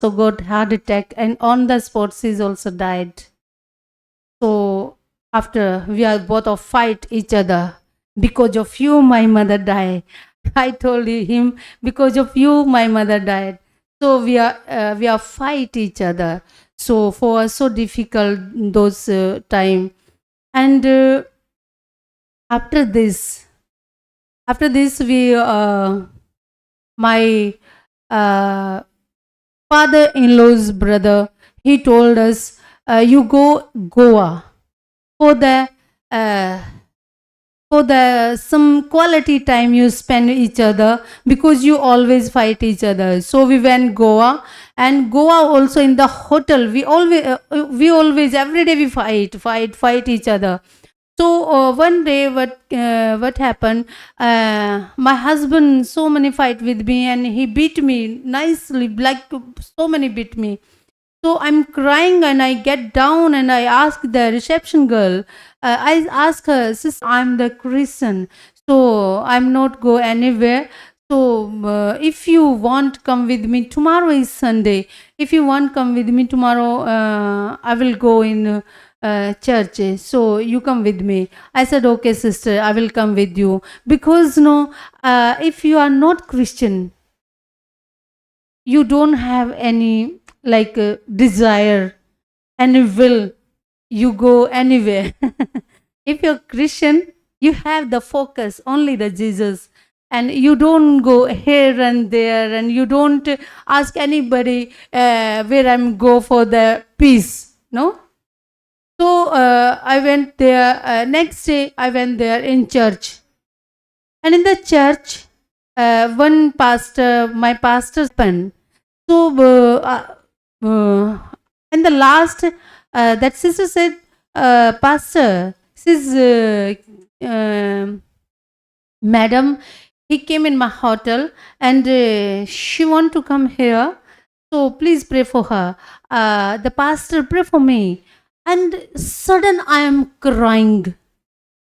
so got heart attack and on the spot she's also died. So after we are both of fight each other because of you my mother died. I told him because of you my mother died. So we are uh, we are fight each other. So for us so difficult those uh, time. And uh, after this after this we uh, my uh, father-in-law's brother he told us uh, you go goa for the uh, for the some quality time you spend each other because you always fight each other. So we went goa and goa also in the hotel we always uh, we always every day we fight fight fight each other so uh, one day what uh, what happened uh, my husband so many fight with me and he beat me nicely like so many beat me. So i'm crying and i get down and i ask the reception girl uh, i ask her sis i'm the christian so i'm not go anywhere. So uh, if you want come with me. Tomorrow is sunday. If you want come with me tomorrow uh, i will go in uh, uh, church so you come with me. I said okay sister i will come with you. Because no uh, if you are not christian you don't have any like uh, desire any will you go anywhere. If you're christian you have the focus only the jesus. And you don't go here and there and you don't ask anybody uh, where i'm go for the peace no so uh, I went there. Uh, next day, I went there in church, and in the church, uh, one pastor, my pastor's pen. So, uh, uh, in the last, uh, that sister said, uh, "Pastor, this uh, um madam, he came in my hotel, and uh, she want to come here. So please pray for her. Uh, the pastor pray for me." And sudden i am crying.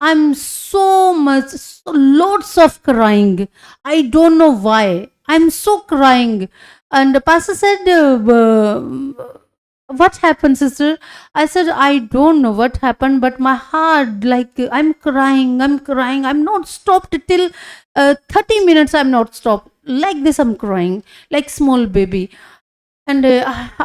I'm so much so lots of crying. I don't know why. I'm so crying. And the pastor said uh, uh, what happened sister? I said i don't know what happened but my heart like i'm crying i'm crying. I'm not stopped till uh, 30 minutes i'm not stopped. Like this i'm crying like small baby and uh,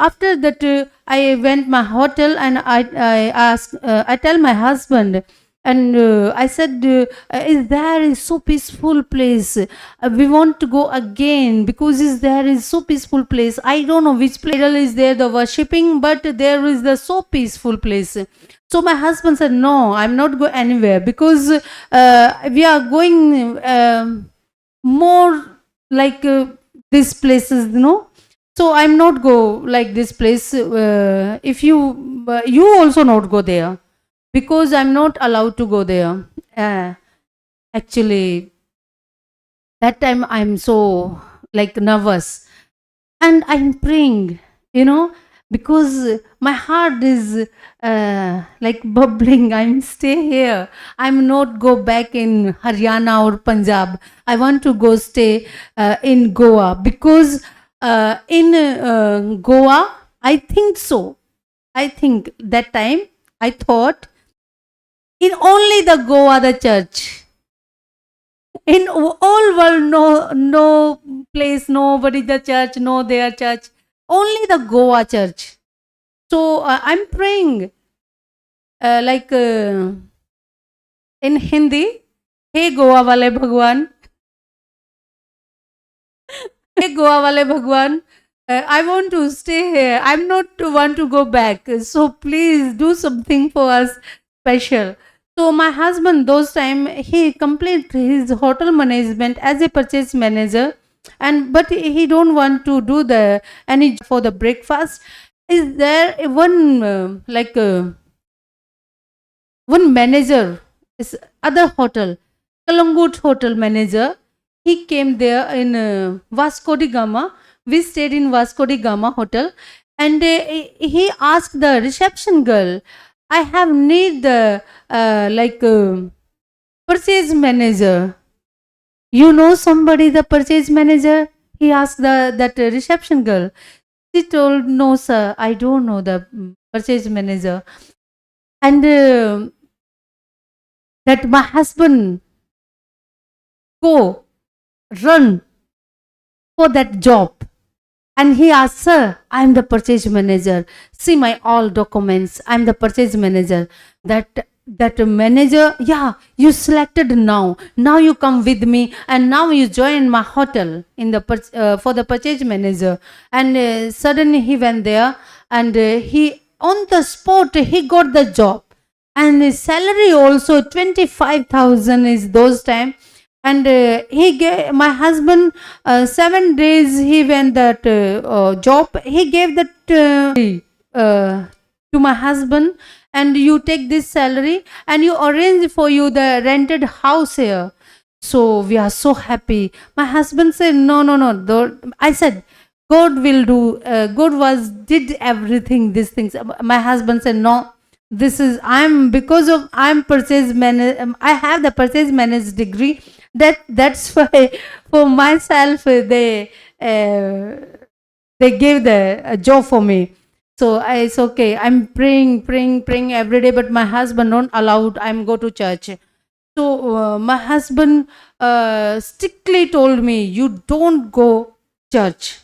after that uh, i went my hotel and i i asked uh, i tell my husband. And uh, i said uh, is there is so peaceful place? Uh, we want to go again because is there is so peaceful place? I don't know which place is there the worshipping but there is the so peaceful place. So my husband said no i'm not go anywhere because uh, we are going um, more like uh, these places you know so i'm not go like this place uh, if you uh, you also not go there because i'm not allowed to go there uh, actually. That time i'm so like nervous. And i'm praying you know because my heart is uh, like bubbling. I'm stay here. I'm not go back in haryana or punjab. I want to go stay uh, in goa because uh, in uh, Goa, I think so. I think that time I thought in only the Goa the church. In all world, no no place, nobody the church, no their church. Only the Goa church. So uh, I'm praying uh, like uh, in Hindi. Hey Goa wale Bhagwan, goa wale bhagwan i want to stay here. I'm not to want to go back. So please do something for us special. So my husband those time he complete his hotel management as a purchase manager. And but he don't want to do the any for the breakfast. Is there one uh, like uh, one manager is other hotel kalangut hotel manager he came there in uh, Vasco da Gama. We stayed in Vasco da Gama hotel, and uh, he asked the reception girl, "I have need the uh, like uh, purchase manager. You know somebody the purchase manager?" He asked the that reception girl. she told, No, sir, I don't know the purchase manager. And uh, that my husband go run for that job. And he asked, Sir, I'm the purchase manager. See my all documents. I'm the purchase manager. That that manager, yeah, you selected now. Now you come with me, and now you join my hotel in the uh, for the purchase manager. And uh, suddenly he went there, and uh, he on the spot he got the job, and his salary also twenty five thousand is those time and uh, he gave my husband uh, seven days he went that uh, uh, job. He gave that uh, uh, to my husband. And you take this salary and you arrange for you the rented house here. So we are so happy. My husband said no no no i said god will do god was did everything these things. My husband said no this is i'm because of i'm purchase manage i have the purchase manage degree that that's why for myself they uh, they gave the a job for me. So I, it's okay. I'm praying praying praying every day but my husband not allowed. I'm go to church. So uh, my husband uh, strictly told me you don't go church.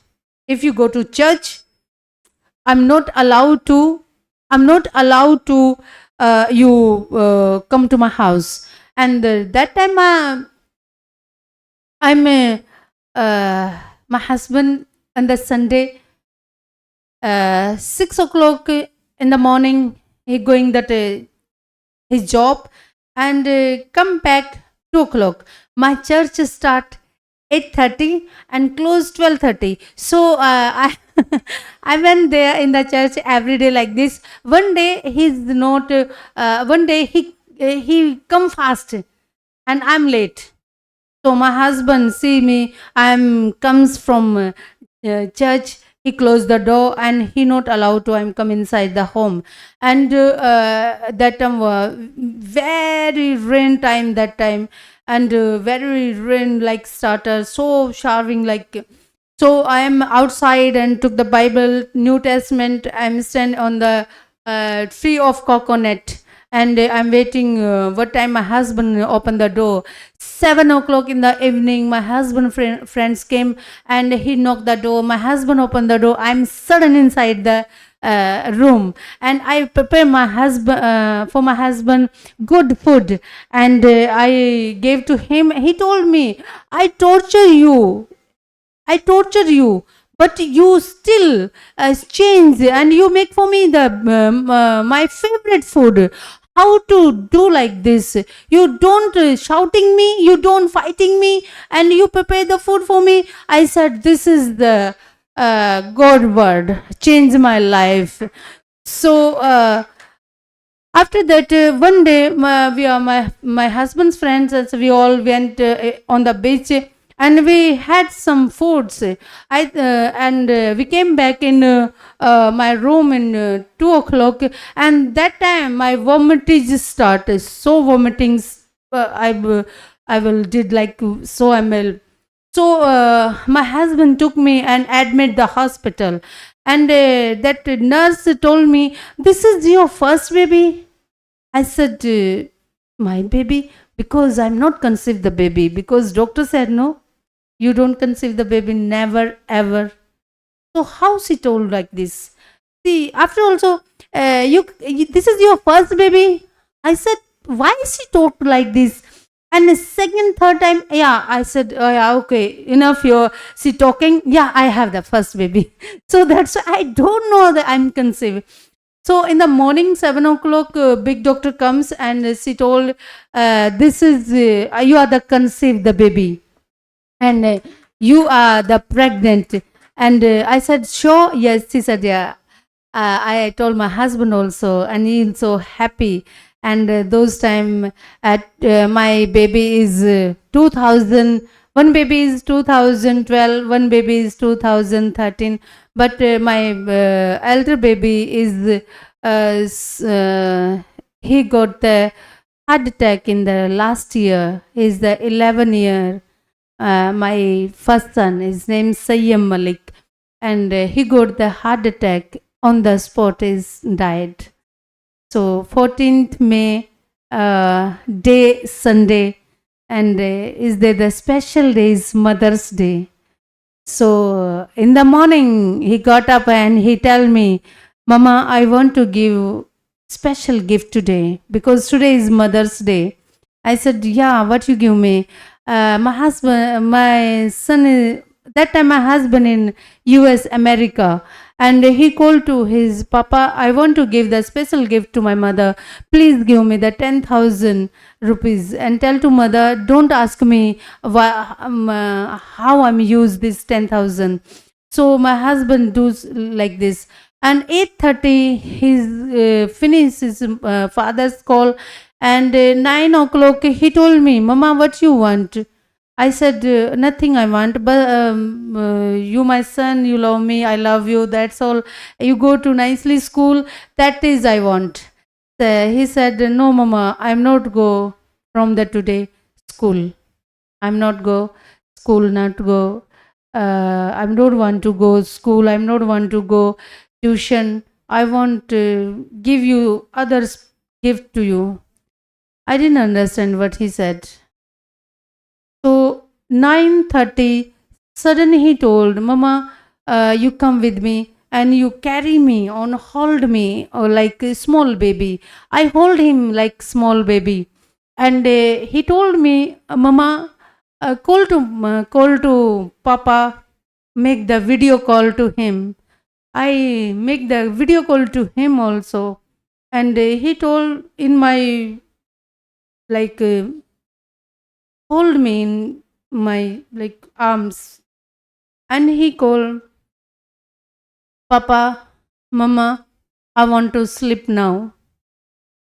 If you go to church i'm not allowed to i'm not allowed to uh, you uh, come to my house. And uh, that time uh, i'm uh, uh, my husband on the sunday uh, six o'clock in the morning he going that uh, his job and uh, come back two o'clock. My church start 8.30 and close 12.30 so uh, i i went there in the church every day like this. One day he's not uh, one day he uh, he come fast and i'm late so my husband see me i'm comes from uh, uh, church. He closed the door and he not allowed to i'm come inside the home. And uh, that time very rain time that time. And uh, very rain like started so showering like so i am outside and took the bible new testament i'm stand on the uh, tree of coconut and uh, i'm waiting uh, what time my husband opened the door. Seven o'clock in the evening my husband friend, friends came and he knocked the door. My husband opened the door. I'm sudden inside the uh, room. And i prepare my husband uh, for my husband good food. And uh, i gave to him. He told me i torture you. I torture you, but you still uh, change and you make for me the um, uh, my favorite food. How to do like this? You don't uh, shouting me, you don't fighting me, and you prepare the food for me. I said, this is the uh, God word, change my life. So. Uh, after that uh, one day my, we are my my husband's friends as we all went uh, on the beach and we had some foods. I uh, and uh, we came back in uh, my room in 2 o'clock. And that time my vomiting started. So vomiting i i will did like so ml. So my husband took me and admit the hospital. And uh, that nurse told me this is your first baby? I said, uh, my baby, because I'm not conceived the baby, because doctor said no, you don't conceive the baby, never ever. So how she told like this? See, after also, uh, you, this is your first baby. I said, why she talked like this? And the second, third time, yeah, I said, oh yeah, okay, enough. You're she talking. Yeah, I have the first baby. So that's why I don't know that I'm conceived. So in the morning, seven o'clock, uh, big doctor comes and she told, uh, "This is uh, you are the conceived the baby, and uh, you are the pregnant." And uh, I said, "Sure, yes." She said, "Yeah." Uh, I told my husband also, and he's so happy. And uh, those time at uh, my baby is uh, 2000. One baby is 2012. One baby is 2013 but uh, my uh, elder baby is uh, uh, he got the heart attack in the last year is the 11 year uh, my first son his name Sayyam Malik and uh, he got the heart attack on the spot. Is died. So 14th May, uh, day Sunday, and uh, is there the special day is Mother's Day. So uh, in the morning he got up and he tell me, Mama, I want to give special gift today because today is Mother's Day. I said, Yeah, what you give me? Uh, my husband, my son, that time my husband in US, America, and he called to his papa, I want to give the special gift to my mother. Please give me the 10,000 rupees and tell to mother, don't ask me why, um, uh, how I'm use this 10,000. So my husband does like this and 8.30 he uh, finished his uh, father's call and uh, 9 o'clock he told me mama what you want? I said uh, nothing i want but um, uh, you my son you love me i love you that's all. You go to nicely school that is i want. Uh, he said no mama i'm not go from the today school. I'm not go school not go uh, i don't want to go school i'm not want to go tuition. I want to give you others gift to you i didn't understand what he said. So 9:30 suddenly he told mama uh, you come with me and you carry me on hold me or like a small baby. I hold him like small baby. And uh, he told me mama uh, call to uh, call to papa make the video call to him. I make the video call to him also, and uh, he told in my like uh, hold me in my like arms, and he called Papa, Mama, I want to sleep now.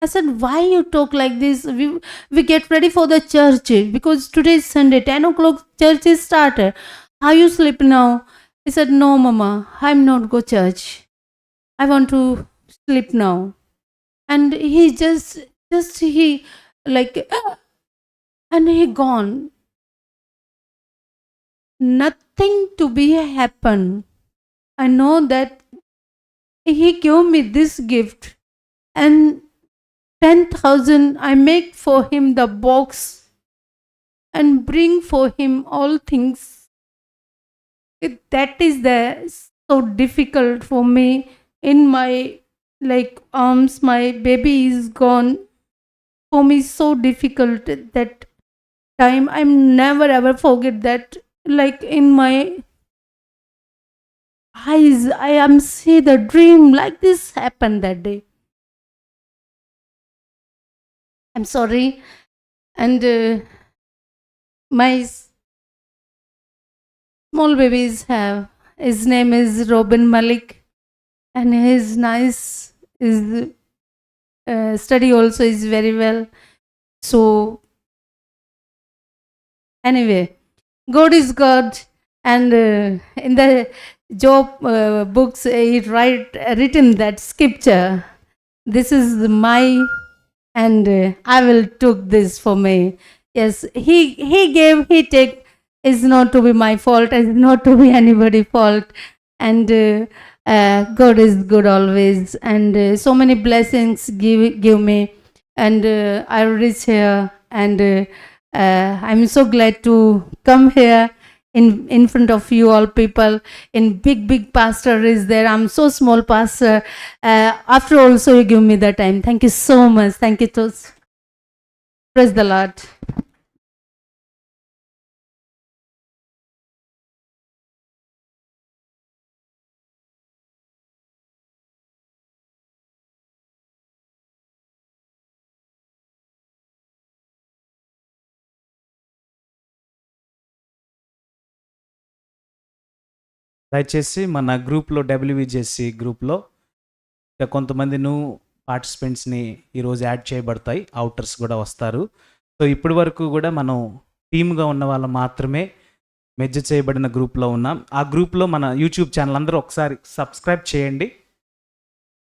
I said, why you talk like this? We we get ready for the church because today is Sunday, ten o'clock church is started. How you sleep now? He said, No, Mama, I'm not go church. I want to sleep now. And he just, just he like, and he gone. Nothing to be happen. I know that he gave me this gift and 10,000 I make for him the box and bring for him all things it, that is the so difficult for me in my like arms my baby is gone for me so difficult that time i'm never ever forget that like in my eyes i am see the dream like this happened that day i'm sorry and uh, my small babies have. His name is Robin Malik, and his nice is uh, study also is very well. So anyway, God is God, and uh, in the Job uh, books, it write written that scripture. This is my, and uh, I will took this for me. Yes, he he gave, he take is not to be my fault is not to be anybody's fault and uh, god is good always and uh, so many blessings give give me. And uh, i reach here and uh, uh, i'm so glad to come here in in front of you all people. In big big pastor is there. I'm so small pastor. Uh, after also you give me the time. Thank you so much. Thank you to praise the lord దయచేసి మన గ్రూప్లో డబ్ల్యూవిజేసి గ్రూప్లో ఇంకా కొంతమంది new పార్టిసిపెంట్స్ని ఈరోజు add చేయబడతాయి. అవుటర్స్ కూడా వస్తారు. సో ఇప్పటి వరకు కూడా మనం టీమ్గా ఉన్న వాళ్ళు మాత్రమే మెజ్జ చేయబడిన గ్రూప్లో ఉన్నాం. ఆ గ్రూప్లో మన యూట్యూబ్ ఛానల్ అందరూ ఒకసారి సబ్స్క్రైబ్ చేయండి.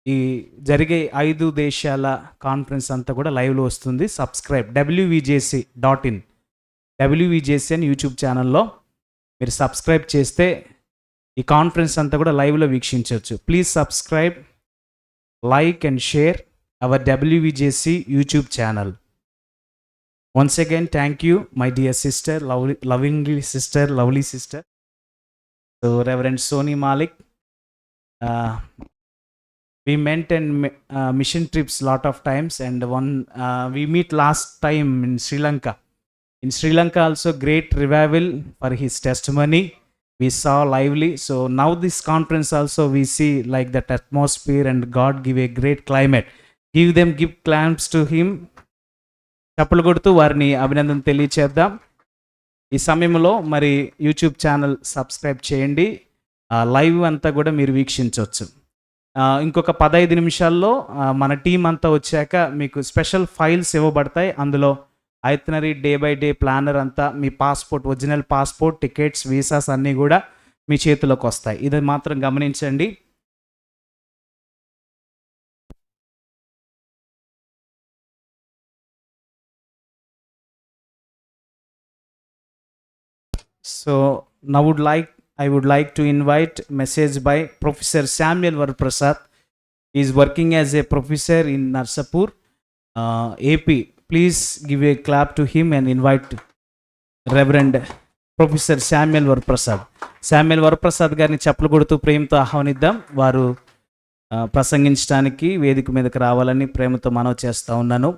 ఈ జరిగే ఐదు దేశాల కాన్ఫరెన్స్ అంతా కూడా లైవ్లో వస్తుంది. Subscribe WVJC dot in. WVJC అని యూట్యూబ్ ఛానల్లో మీరు సబ్స్క్రైబ్ చేస్తే ఈ కాన్ఫరెన్స్ అంతా కూడా లైవ్లో వీక్షించవచ్చు please subscribe like and share our WVJC YouTube channel once again thank you my dear sister lovely lovingly sister lovely sister so reverend Sony Malik we met and uh, mission trips lot of times and one uh, we meet last time in sri lanka in sri lanka also great revival for his testimony we saw lively so now this conference also we see like that atmosphere and god give a great climate give them give clamps to him చప్పలు కొడుతూ వారిని అభినందన తెలియచేద్దాం ఈ సమయంలో మరి YouTube channel subscribe చేయండి live అంతా కూడా మీరు వీక్షించవచ్చు ఆ, ఇంకొక పదహైదు నిమిషాల్లో ఆ, మన టీం అంతా వచ్చాక మీకు స్పెషల్ ఫైల్స్ ఇవ్వబడతాయి అందులో itinerary day by day planner అంతా మీ passport original passport tickets visas అన్నీ కూడా మీ చేతిలోకి వస్తాయి. ఇది మాత్రం గమనించండి. సో నా would like I would like to invite message by professor Samuel Varaprasad is working as a professor in Narsapur AP please give a clap to him and invite reverend professor Samuel Varaprasad Samuel Varaprasad గారిని చెప్పులు కొడుతూ ప్రేమతో ఆహ్వానిద్దాం. వారు ప్రసంగించడానికి వేదిక మీదకి రావాలని ప్రేమతో మనవి చేస్తూ ఉన్నాను.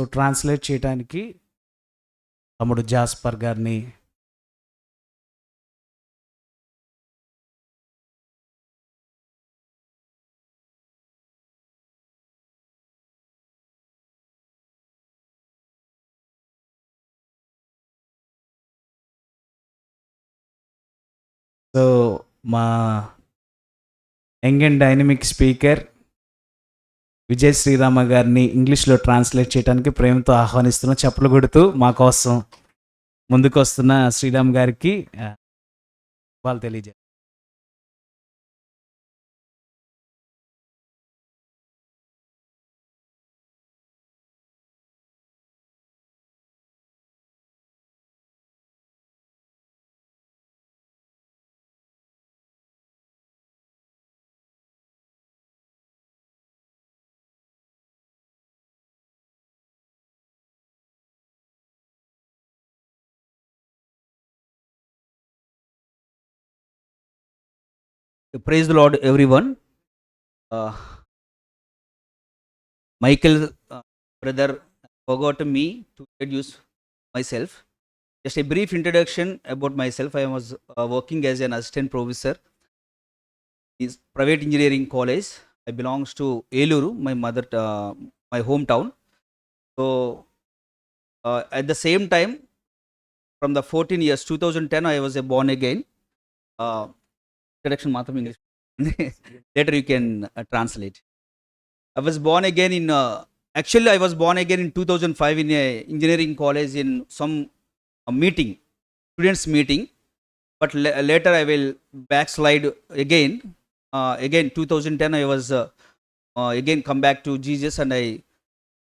సో ట్రాన్స్లేట్ చేయడానికి తమ్ముడు జాస్పర్ గారిని సో మా young and dynamic speaker Vijay Srirama గారిని ఇంగ్లీష్లో ట్రాన్స్లేట్ చేయడానికి ప్రేమతో ఆహ్వానిస్తున్న చెప్పులు కొడుతూ మా కోసం ముందుకు వస్తున్న శ్రీరామ్ గారికి వాళ్ళు తెలియజే Praise the Lord, everyone. Uh, Michael, uh, brother, forgot me to introduce myself. Just a brief introduction about myself. I was uh, working as an assistant professor in private engineering college. I belongs to Eluru, my mother, uh, my hometown. So, uh, at the same time, from the 14 years, 2010, I was a born again introduction matram english. Later you can uh, translate. I was born again in uh, actually i was born again in 2005 in a engineering college in some uh, meeting students meeting. But later i will backslide again. Uh, again 2010 i was uh, uh, again come back to jesus and i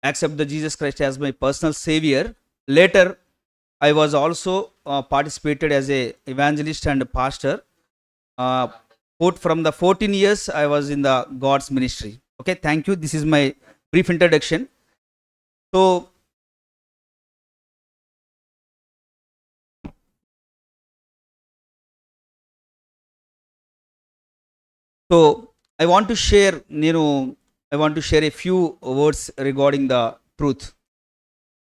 accept the jesus christ as my personal savior. Later i was also participated as a evangelist and a pastor uh, put from the 14 years i was in the god's ministry okay thank you this is my brief introduction so so I want to share నేను I want to share a few words regarding the truth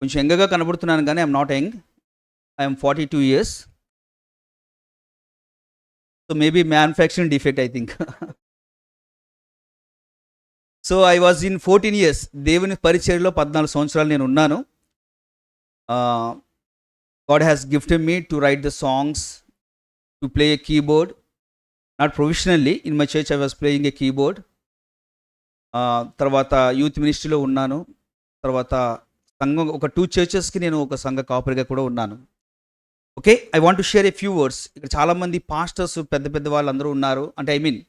కొంచెం యంగ్గా కనబడుతున్నాను కానీ I'm not young I'm forty two years So maybe manufacturing defect I think so I was in fourteen years దేవుని పరిచర్లో పద్నాలుగు సంవత్సరాలు నేను ఉన్నాను. God has gifted me to write the songs to play a keyboard not professionally in my church I was playing a keyboard తర్వాత youth మినిస్ట్రీలో ఉన్నాను. తర్వాత సంఘం ఒక టూ చర్చెస్కి నేను ఒక సంఘ కాపరిగా కూడా ఉన్నాను. Okay I want to share a few words ఇక్కడ చాలామంది పాస్టర్స్ పెద్ద పెద్ద వాళ్ళు అందరూ ఉన్నారు. అంటే ఐ మీన్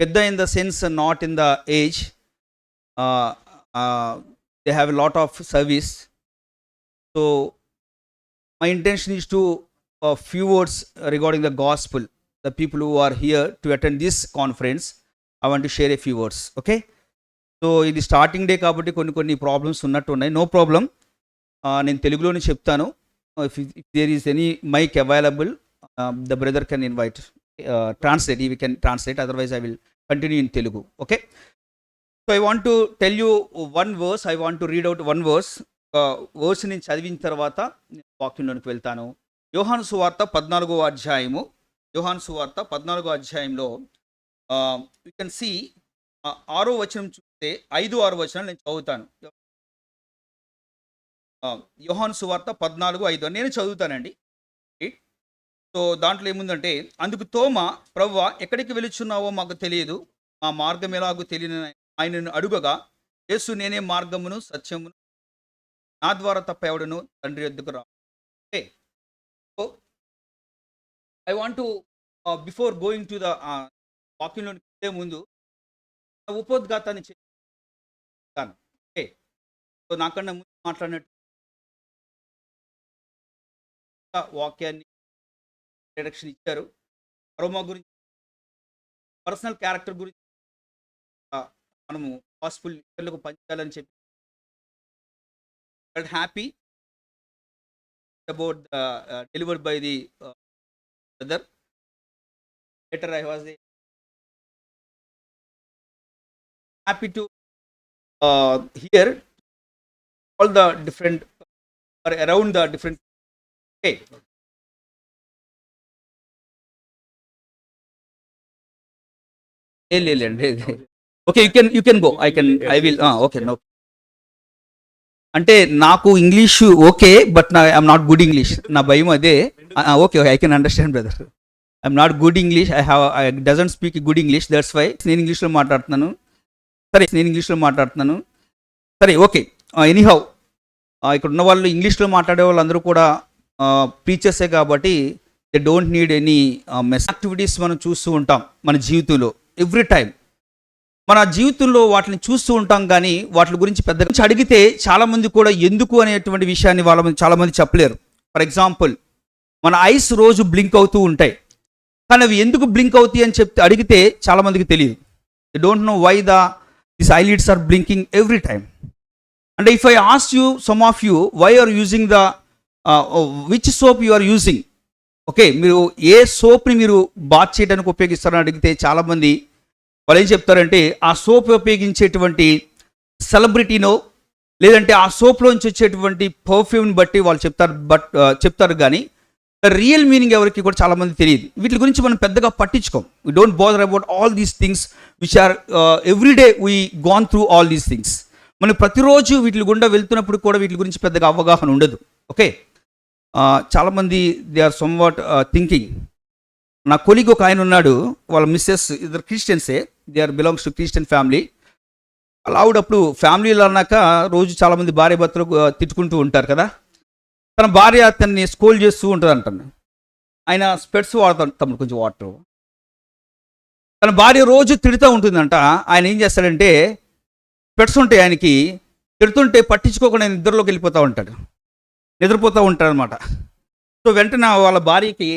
పెద్ద in the sense not in the age they have a lot of service so my intention is to few words regarding the gospel the people who are here to attend this conference I want to share a few words okay so ఇది starting day కాబట్టి కొన్ని కొన్ని problems ఉన్నట్టు ఉన్నాయి. No problem నేను తెలుగులోనే చెప్తాను. If there is any mic available the brother can invite translate you can translate otherwise I will continue in Telugu okay so I want to tell you one verse I want to read out one verse verse నేను చదివిన తర్వాత వాక్యంలోనికి వెళ్తాను. యోహాను సువార్త పద్నాలుగో అధ్యాయము. యోహాన్ సువార్త పద్నాలుగో అధ్యాయంలో యూ కెన్ సి ఆరో వచనం చూస్తే ఐదు ఆరో వచనం నేను చదువుతాను. యోహాన్ సువార్త పద్నాలుగు ఐదు నేను చదువుతానండి. సో దాంట్లో ఏముందంటే అందుకు తోమ ప్రవ్వ ఎక్కడికి వెళుచున్నావో మాకు తెలియదు. మా మార్గం ఎలాగో తెలియని ఆయనను అడుగగా యేసు నేనే మార్గమును సత్యమును నా ద్వారా తప్ప ఎవడను తండ్రి ఎద్దుకు రా okay so I want to before going to the వాక్యంలోకి వెళ్ళే ముందు ఉపోద్ఘాతాన్ని చెప్తాను ఓకే సో నాకన్నా ముందు మాట్లాడినట్టు వాక్యాన్ని డైరెక్షన్ ఇచ్చారు అరోమా గురించి పర్సనల్ క్యారెక్టర్ గురించి మనము పాసిబుల్ ఇతరులకు పంచాలని చెప్పి happy about delivered by the brother Later, I was uh, happy to uh, hear all the different uh, or around the different. Okay. Okay you can you can go I can I will okay no అంటే నాకు English okay but నా I'm not good English నా భయం అదే. Okay okay I can understand brother I'm not good English I have I doesn't speak good English that's why నేను ఇంగ్లీష్లో మాట్లాడుతున్నాను. సరే నేను ఇంగ్లీష్లో మాట్లాడుతున్నాను. సరే ఓకే ఎనీహౌ ah, ah, ఇక్కడ ఉన్న వాళ్ళు ఇంగ్లీష్లో మాట్లాడే వాళ్ళందరూ కూడా పీచర్సే కాబట్టి they don't need any mess activities మనం చూస్తూ ఉంటాం మన జీవితంలో ఎవ్రీ టైం మన జీవితంలో వాటిని చూస్తూ ఉంటాం కానీ వాటి గురించి పెద్ద గురించి అడిగితే చాలామంది కూడా ఎందుకు అనేటువంటి విషయాన్ని వాళ్ళ మంది చెప్పలేరు. ఫర్ ఎగ్జాంపుల్ మన ఐస్ రోజు బ్లింక్ అవుతూ ఉంటాయి. కానీ అవి ఎందుకు బ్లింక్ అవుతాయి అని చెప్తే అడిగితే చాలామందికి తెలియదు. They don't know why the this eyelids are blinking every time అంటే if I ask you some of you why are using the which soap you are using okay మీరు ఏ సోప్ని మీరు బాత్ చేయడానికి ఉపయోగిస్తారని అడిగితే చాలామంది వాళ్ళు ఏం చెప్తారంటే ఆ సోప్ ఉపయోగించేటువంటి సెలబ్రిటీనో లేదంటే ఆ సోప్లోంచి వచ్చేటువంటి పర్ఫ్యూమ్ని బట్టి వాళ్ళు చెప్తారు బట్ చెప్తారు కానీ రియల్ మీనింగ్ ఎవరికి కూడా చాలామంది తెలియదు. వీటి గురించి మనం పెద్దగా పట్టించుకోం. We don't bother about all these things which are everyday we gone through all these things మనం ప్రతిరోజు వీటి గుండా వెళ్తున్నప్పుడు కూడా వీటి గురించి పెద్దగా అవగాహన ఉండదు. ఓకే చాలామంది they are somewhat thinking. నా కొలిగ్ ఒక ఆయన ఉన్నాడు వాళ్ళ మిస్సెస్ ఇద్దరు క్రిస్టియన్సే they are belongs to Christian family. అలా ఆవిడప్పుడు ఫ్యామిలీలో అన్నాక రోజు చాలామంది భార్య భర్తలు తిట్టుకుంటూ ఉంటారు కదా. తన భార్య అతన్ని స్కోల్ చేస్తూ ఉంటుంది అంటాను. ఆయన స్పెట్స్ వాడతాడు తమ్ముడు కొంచెం వాటర్. తన భార్య రోజు తిడుతూ ఉంటుందంట. ఆయన ఏం చేస్తాడంటే స్పెట్స్ ఉంటాయి ఆయనకి తిడుతుంటే పట్టించుకోకుండా నిద్రలోకి వెళ్ళిపోతూ ఉంటాడు. నిద్రపోతూ ఉంటారనమాట సో వెంటనే వాళ్ళ భార్యకి